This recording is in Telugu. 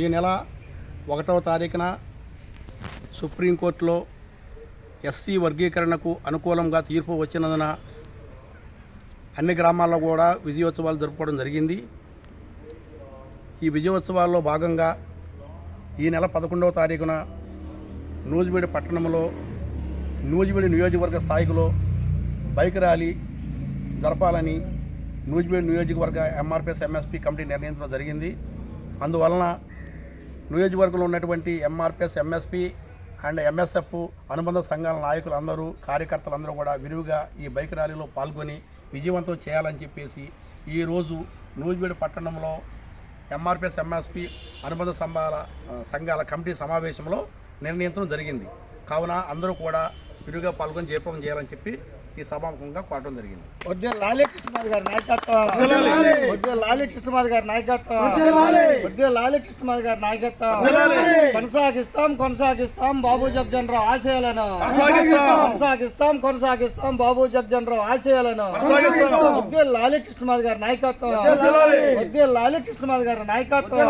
ఈ నెల ఒకటవ తారీఖున సుప్రీంకోర్టులో ఎస్సీ వర్గీకరణకు అనుకూలంగా తీర్పు వచ్చినందున అన్ని గ్రామాల్లో కూడా విజయోత్సవాలు జరుపుకోవడం జరిగింది. ఈ విజయోత్సవాల్లో భాగంగా ఈ నెల పదకొండవ తారీఖున నూజివీడి పట్టణంలో నూజివీడి నియోజకవర్గ స్థాయిలో బైక్ ర్యాలీ జరపాలని నూజిబీడ్ నియోజకవర్గ ఎంఆర్పిఎస్ ఎంఎస్పీ కమిటీ నిర్ణయించడం జరిగింది. అందువలన నియోజకవర్గంలో ఉన్నటువంటి ఎంఆర్పిఎస్ ఎంఎస్పి అండ్ ఎంఎస్ఎఫ్ అనుబంధ సంఘాల నాయకులందరూ కార్యకర్తలందరూ కూడా విరివిగా ఈ బైక్ ర్యాలీలో పాల్గొని విజయవంతం చేయాలని చెప్పేసి ఈరోజు నూజిబీడ్ పట్టణంలో ఎంఆర్పిఎస్ ఎంఎస్పి అనుబంధ సంఘాల సంఘాల కమిటీ సమావేశంలో నిర్ణయించడం జరిగింది. కావున అందరూ కూడా విరివిగా పాల్గొని జయప్రదం చేయాలని చెప్పి ఈ సభాముఖంగా కోరడం జరిగింది. వద్దే లాలే కృష్ణమాది గారి నాయకత్వం. వద్దే లాలే. కృష్ణమాది గారి నాయకత్వం. వద్దే లాలే. కృష్ణమాది గారి నాయకత్వం. కొనసాగిస్తాం కొనసాగిస్తాం బాబు జగ్జనరావు ఆశయాలను. కొనసాగిస్తాం. కొనసాగిస్తాం బాబు జగ్జనరావు ఆశయాలను. వద్దే లాలే కృష్ణమాది గారి నాయకత్వం. వద్దే లాలే. కృష్ణమాది గారి నాయకత్వం.